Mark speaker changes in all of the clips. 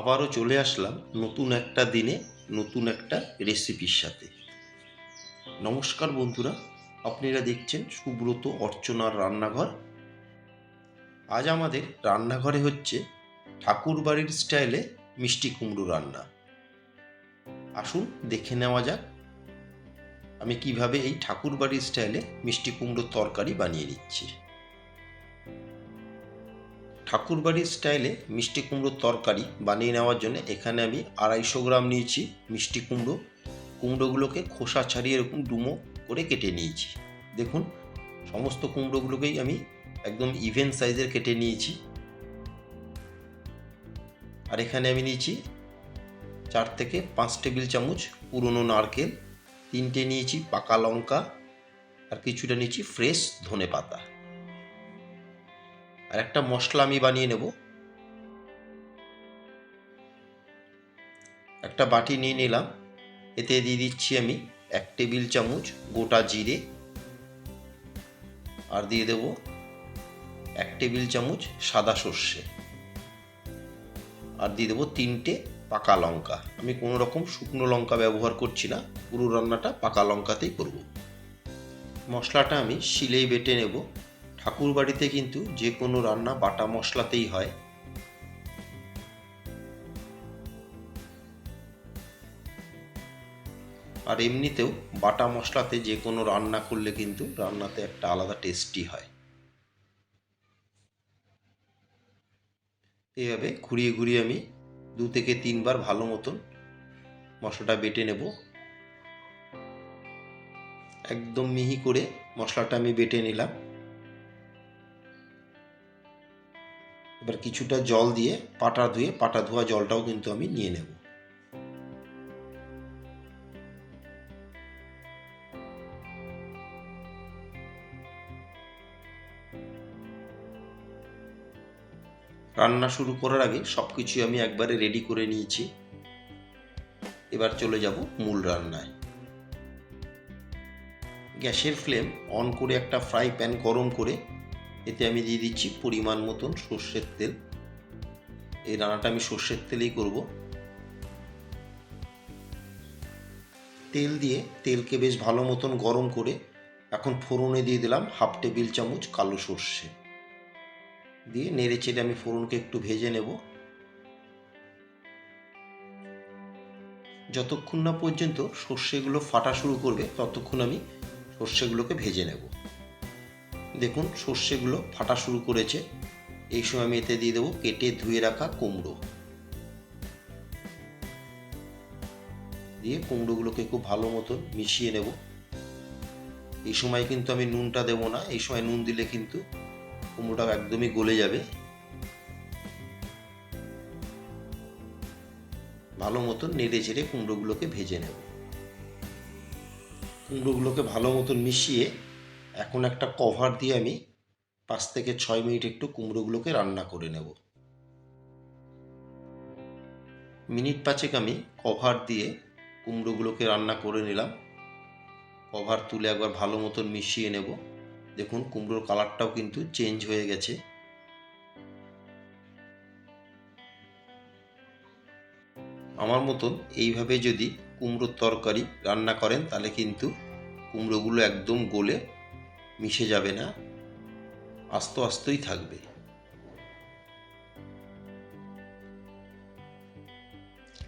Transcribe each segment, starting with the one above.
Speaker 1: আবারও চলে আসলাম নতুন একটা দিনে, নতুন একটা রেসিপির সাথে। নমস্কার বন্ধুরা, আপনারা দেখছেন সুব্রত অর্চনার রান্নাঘর। আজ আমাদের রান্নাঘরে হচ্ছে ঠাকুর বাড়ির স্টাইলে মিষ্টি কুমড়ো রান্না। আসুন দেখে নেওয়া যাক আমি কীভাবে এই ঠাকুর বাড়ির স্টাইলে মিষ্টি কুমড়োর তরকারি বানিয়ে নিচ্ছি। ঠাকুরবাড়ির স্টাইলে মিষ্টি কুমড়োর তরকারি বানিয়ে নেওয়ার জন্য এখানে আমি আড়াইশো গ্রাম নিয়েছি মিষ্টি কুমড়ো। কুমড়োগুলোকে খোসা ছাড়িয়ে এরকম ডুমো করে কেটে নিয়েছি। দেখুন, সমস্ত কুমড়োগুলোকেই আমি একদম ইভেন সাইজের কেটে নিয়েছি। আর এখানে আমি নিয়েছি চার থেকে পাঁচ টেবিল চামচ পুরনো নারকেল, তিনটে নিয়েছি পাকা লঙ্কা, আর কিছুটা নিয়েছি ফ্রেশ ধনে পাতা আর একটা মশলা আমি বানিয়ে নেব। একটা বাটি নিয়ে নিলাম। এতে দিয়ে দিচ্ছি আমি এক টেবিল চামচ গোটা জিরে। আর দিয়ে দেব এক টেবিল চামচ সাদা সর্ষে। আর দিয়ে দেবো তিনটে পাকা লঙ্কা। আমি কোনো রকম শুকনো লঙ্কা ব্যবহার করছি না। পুরো রান্নাটা পাকা লঙ্কাতেই করব। মশলাটা আমি শিলেই বেটে নেব। ঠাকুর বাড়িতে কিন্তু যে কোনো রান্না বাটা মশলাতেই হয়। আর এমনিতেও বাটা মশলাতে যে কোনো রান্না করলে কিন্তু রান্নাতে একটা আলাদা টেস্টি হয়। এইভাবে ঘুরিয়ে ঘুরিয়ে আমি দু থেকে তিনবার ভালো মতন মশলাটা বেটে নেব। একদম মিহি করে মশলাটা আমি বেটে নিলাম। এবার কিছুটা জল দিয়ে, পাটা ধুয়ে, পাটা ধোয়া জলটাও কিন্তু আমি নিয়ে নেব। রান্না শুরু করার আগে সব কিছুই আমি একবারে রেডি করে নিয়েছি। এবার চলে যাব মূল রান্নায়। গ্যাসের ফ্লেম অন করে একটা ফ্রাই প্যান গরম করে এতে আমি দিয়ে দিচ্ছি পরিমাণ মতন সর্ষের তেল। এই রান্নাটা আমি সর্ষের তেলেই করব। তেল দিয়ে তেলকে বেশ ভালো মতন গরম করে এখন ফোড়নে দিয়ে দিলাম হাফ টেবিল চামচ কালো সর্ষে। দিয়ে নেড়ে চেড়ে আমি ফোড়নকে একটু ভেজে নেব। যতক্ষণ না পর্যন্ত সর্ষেগুলো ফাটা শুরু করবে, ততক্ষণ আমি সর্ষেগুলোকে ভেজে নেব। দেখুন, সর্ষেগুলো ফাটা শুরু করেছে। এই সময় আমি এতে দিয়ে দেবো কেটে ধুয়ে রাখা কুমড়ো। দিয়ে কুমড়োগুলোকে খুব ভালো মতো মিশিয়ে নেব। এই সময় কিন্তু আমি নুনটা দেব না, এই সময় নুন দিলে কিন্তু কুমড়োটা একদমই গলে যাবে। ভালো মতন নেড়ে চেড়ে কুমড়োগুলোকে ভেজে নেব। কুমড়োগুলোকে ভালো মতন মিশিয়ে এখন একটা কভার দিয়ে আমি পাঁচ থেকে ছয় মিনিট একটু কুমড়োগুলোকে রান্না করে নেব। মিনিট পাঁচেক আমি কভার দিয়ে কুমড়োগুলোকে রান্না করে নিলাম। কভার তুলে একবার ভালো মতন মিশিয়ে নেব। দেখুন কুমড়োর কালারটাও কিন্তু চেঞ্জ হয়ে গেছে। আমার মতন এইভাবে যদি কুমড়োর তরকারি রান্না করেন তাহলে কিন্তু কুমড়োগুলো একদম গলে মিশে যাবে না, আস্ত আস্তই থাকবে।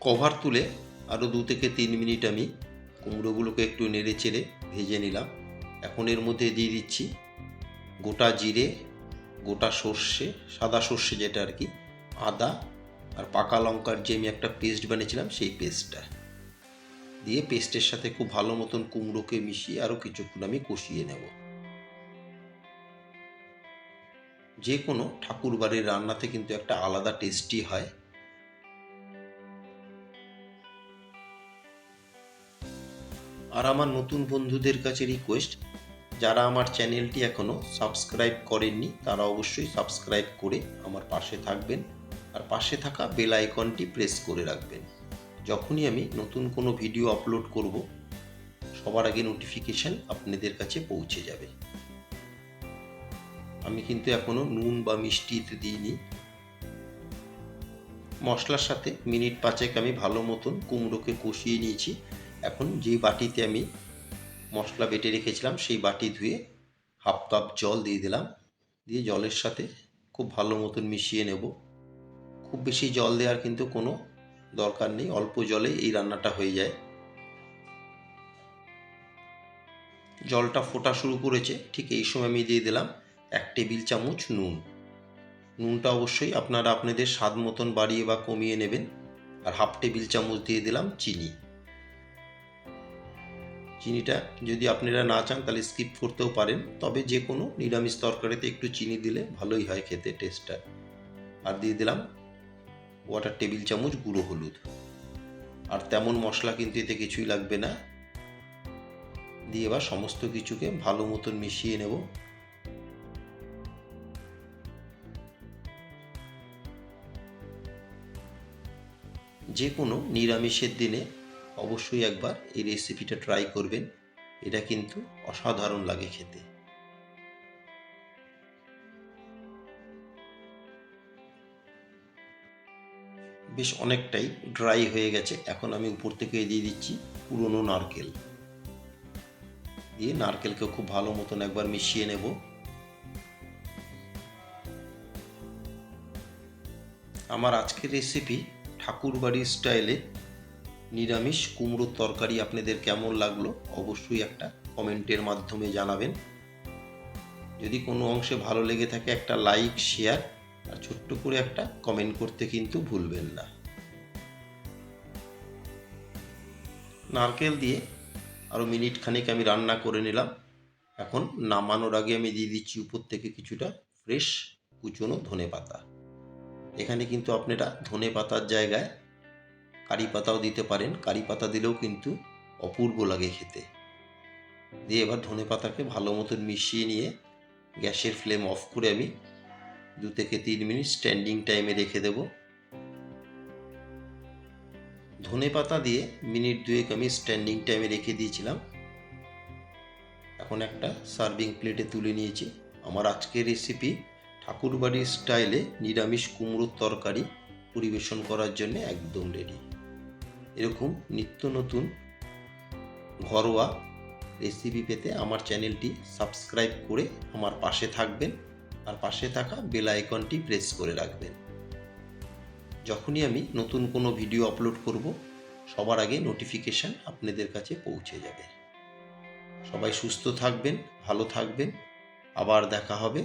Speaker 1: কভার তুলে আরও দু থেকে তিন মিনিট আমি কুমড়োগুলোকে একটু নেড়ে চেড়ে ভেজে নিলাম। এখন এর মধ্যে দিয়ে দিচ্ছি গোটা জিরে, গোটা সর্ষে, সাদা সর্ষে যেটা আর কি, আদা আর পাকা লঙ্কার যে আমি একটা পেস্ট বানিয়েছিলাম সেই পেস্টটা। দিয়ে পেস্টের সাথে খুব ভালো মতন কুমড়োকে মিশিয়ে আরও কিছুক্ষণ আমি কষিয়ে নেব। যে কোনো ঠাকুর বাড়ির রান্নাতে কিন্তু একটা আলাদা টেস্টি হয়। আর আমার নতুন বন্ধুদের কাছে রিকোয়েস্ট যারা আমার চ্যানেলটি এখনও সাবস্ক্রাইব করেননি, তারা অবশ্যই সাবস্ক্রাইব করে আমার পাশে থাকবেন। আর পাশে থাকা বেল আইকনটি প্রেস করে রাখবেন। যখনই আমি নতুন কোনো ভিডিও আপলোড করব, সবার আগে নোটিফিকেশান আপনাদের কাছে পৌঁছে যাবে। আমি কিন্তু এখনও নুন বা মিষ্টি এতে দিইনি। মশলার সাথে মিনিট পাঁচেক আমি ভালো মতন কুমড়োকে কষিয়ে নিয়েছি। এখন যেই বাটিতে আমি মশলা বেটে রেখেছিলাম, সেই বাটি ধুয়ে হাফ কাপ জল দিয়ে দিলাম। দিয়ে জলের সাথে খুব ভালো মতন মিশিয়ে নেব। খুব বেশি জল দেওয়ার কিন্তু কোনো দরকার নেই, অল্প জলে এই রান্নাটা হয়ে যায়। জলটা ফোটা শুরু করেছে, ঠিক এই সময় আমি দিয়ে দিলাম। এক টেবিল চামচ নুন। নুনটা অবশ্যই আপনারা আপনাদের স্বাদ মতন বাড়িয়ে বা কমিয়ে নেবেন। আর হাফ টেবিল চামচ দিয়ে দিলাম চিনি। চিনিটা যদি আপনারা না চান তাহলে স্কিপ করতেও পারেন। তবে যে কোনো নিরামিষ তরকারিতে একটু চিনি দিলে ভালোই হয় খেতে, টেস্টটা। আর দিয়ে দিলাম ওয়াটার টেবিল চামচ গুঁড়ো হলুদ। আর তেমন মশলা কিন্তু এতে কিছুই লাগবে না। দিয়ে এবার সমস্ত কিছুকে ভালো মতন মিশিয়ে নেব। যে কোনো নিরামিষের দিনে অবশ্যই একবার এই রেসিপিটা ট্রাই করবেন। এটা কিন্তু অসাধারণ লাগে খেতে। বেশ অনেকটাই ড্রাই হয়ে গেছে। এখন আমি উপর থেকে দিয়ে দিচ্ছি পুরনো নারকেল। দিয়ে নারকেলকে খুব ভালো মতন একবার মিশিয়ে নেব। আমার আজকের রেসিপি ঠাকুরবাড়ির স্টাইলে নিরামিষ কুমড়োর তরকারি আপনাদের কেমন লাগল অবশ্যই একটা কমেন্টের মাধ্যমে জানাবেন। যদি কোনো অংশে ভালো লেগে থাকে একটা লাইক, শেয়ার আর ছোট্ট করে একটা কমেন্ট করতে কিন্তু ভুলবেন না। নারকেল দিয়ে আরও মিনিট খানেক আমি রান্না করে নিলাম। এখন নামানোর আগে আমি দিয়ে দিচ্ছি উপর থেকে কিছুটা ফ্রেশ কুচনো ধনে পাতা এখানে কিন্তু আপনারা ধনে পাতার জায়গায় কারি পাতাও দিতে পারেন। কারি পাতা দিলেও কিন্তু অপূর্ব লাগে খেতে। দিয়ে এবার ধনে পাতাকে ভালো মতন মিশিয়ে নিয়ে গ্যাসের ফ্লেম অফ করে আমি দু থেকে তিন মিনিট স্ট্যান্ডিং টাইমে রেখে দেব। ধনে পাতা দিয়ে মিনিট দুয়েক আমি স্ট্যান্ডিং টাইমে রেখে দিয়েছিলাম। এখন একটা সার্ভিং প্লেটে তুলে নিয়েছি। আমার আজকের রেসিপি ঠাকুরবাড়ির স্টাইলে নিরামিষ কুমড়োর তরকারি পরিবেশন করার জন্য একদম রেডি এরকম নিত্য নতুন ঘরোয়া রেসিপি পেতে আমার চ্যানেলটি সাবস্ক্রাইব করে আমার পাশে থাকবেন আর পাশে থাকা বেল আইকনটি প্রেস করে রাখবেন। যখনই আমি নতুন কোনো ভিডিও আপলোড করব, সবার আগে নোটিফিকেশান আপনাদের কাছে পৌঁছে যাবে। সবাই সুস্থ থাকবেন, ভালো থাকবেন। আবার দেখা হবে